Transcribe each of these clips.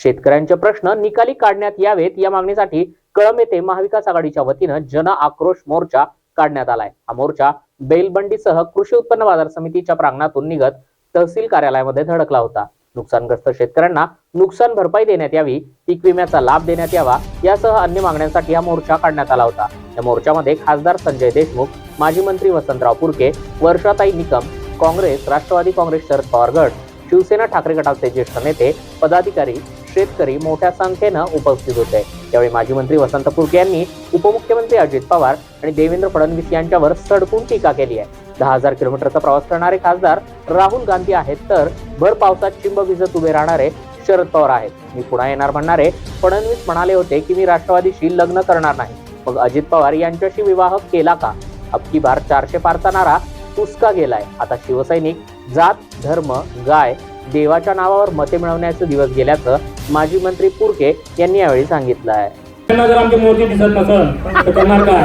शेतकऱ्यांचे प्रश्न निकाली काढण्यात यावेत. या मागणीसाठी कळम येथे महाविकास आघाडीच्या वतीनं जन आक्रोश मोर्चा काढण्यात आलाय. हा मोर्चा बेलबंडीसह कृषी उत्पन्न बाजार समितीच्या प्रांगणातून निघत तहसील कार्यालयामध्ये धडकला होता. नुकसानग्रस्त शेतकऱ्यांना नुकसान भरपाई देण्यात यावी पीक विम्याचा लाभ देण्यात यावा यासह अन्य मागण्यांसाठी हा मोर्चा काढण्यात आला होता. या मोर्चामध्ये खासदार संजय देशमुख माजी मंत्री वसंतराव पुरके वर्षाताई निकम काँग्रेस राष्ट्रवादी काँग्रेस शरद पवार गट शिवसेना ठाकरे गटाचे ज्येष्ठ नेते पदाधिकारी शेतकरी मोठ्या संख्येनं उपस्थित होते. त्यावेळी माजी मंत्री वसंत पुरके यांनी उपमुख्यमंत्री अजित पवार आणि देवेंद्र फडणवीस यांच्यावर सडकून टीका केली आहे. दहा हजार किलोमीटरचा प्रवास करणारे खासदार राहुल गांधी आहेत तर भर पावसात चिंब भिजत उभे राहणारे शरद पवार आहेत. मी पुन्हा येणार म्हणणारे फडणवीस म्हणाले होते की मी राष्ट्रवादीशी लग्न करणार नाही. मग अजित पवार यांच्याशी विवाह केला का? अबकी बार चारशे पारचा नारा तुसका गेलाय. आता शिवसैनिक जात धर्म गाय देवाच्या नावावर मते मिळवण्याचे दिवस गेल्याचं माजी मंत्री पुरके यांनी यावेळी सांगितलं आहे. त्यांना जर आमची मूर्ती दिसत नसल तर करणार काय?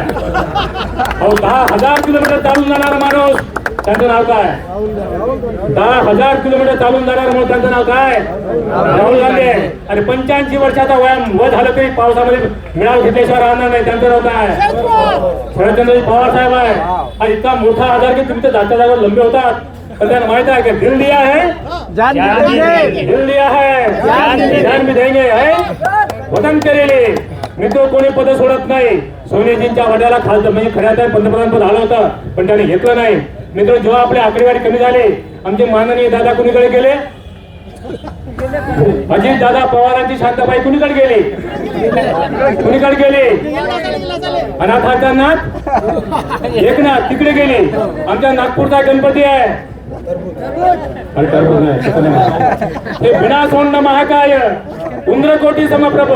अहो दहा हजार किलोमीटर चालून जाणार माणूस त्यांचं नाव काय? दहा हजार किलोमीटर चालून जाणार म्हणून त्यांचं नाव काय? राहुल गांधी अरे आणि पंच्याऐंशी वर्षाचा व्यायाम व झालं तरी पावसामध्ये मिळाव घेतल्याशिवाय राहणार नाही. त्यांचं नाव काय? शरदचंद्रजी पवार साहेब आहे. आणि इतका मोठा आजार की तुम्ही जाता जागा लंबे होतात. पण त्यांना माहीत आहे की दिल दिया है? जान भी देंगे। दिल दिया है। जान भी देंगे है? वतन करेले मित्र कोणी पद सोडत नाही। सोनेजींच्या वड्याला खासदार म्हणजे खऱ्या तर पंतप्रधान पद आलं होतं पण त्याने घेतलं नाही. मित्र जेव्हा आपली आकडेवारी कमी झाली आमचे माननीय दादा कुणीकडे गेले? अजित दादा पवारांची शांताबाई कुणीकडे गेली? कुणीकडे गेली? अनाथाचा एकनाथ तिकडे गेले. आमच्या नागपूरचा गणपती आहे. हे बिना महाकाय उंद्रकोटी समप्रभ.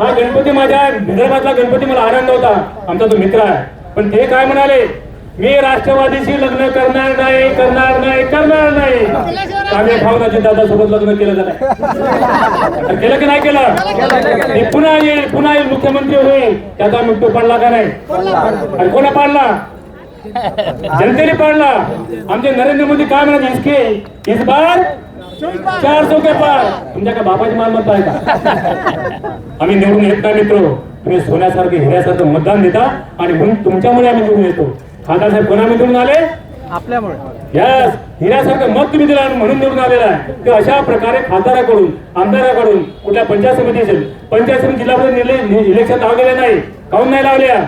हा गणपती माझ्या विदर्भातला गणपती मला आनंद होता. आमचा तो मित्र आहे. पण ते काय म्हणाले? मी राष्ट्रवादीशी लग्न करणार नाही करणार नाही करणार नाही. कामे खाऊन दादा सोबत लग्न केलं जाणार केलं की नाही केलं? मी पुन्हा येईल पुन्हा येईल मुख्यमंत्री होईल. त्याचा मृत्यू पडला का नाही? आणि कोणा पाडला? जनतेने पाडला आमचे नरेंद्र मोदी काय म्हणत इसके इस बार चार सौ के पार तुमच्या का बापाची मालमत्ता आहे का? आम्ही निवडून येत नाही मित्र. तुम्ही सोन्यासारखे हिऱ्यासारखं मतदान देता आणि म्हणून तुमच्यामुळे आम्ही निवडून येतो. खासदार साहेब कोणा निवडून आले? आपल्यामुळे. यस हिऱ्यासारखं मत तुम्ही दिला म्हणून निवडून आलेला आहे. ते अशा प्रकारे खासदाराकडून आमदाराकडून कुठल्या पंचायत समिती असेल पंचायत समिती जिल्हा इलेक्शन लावलेले नाही. काऊन नाही लावल्या?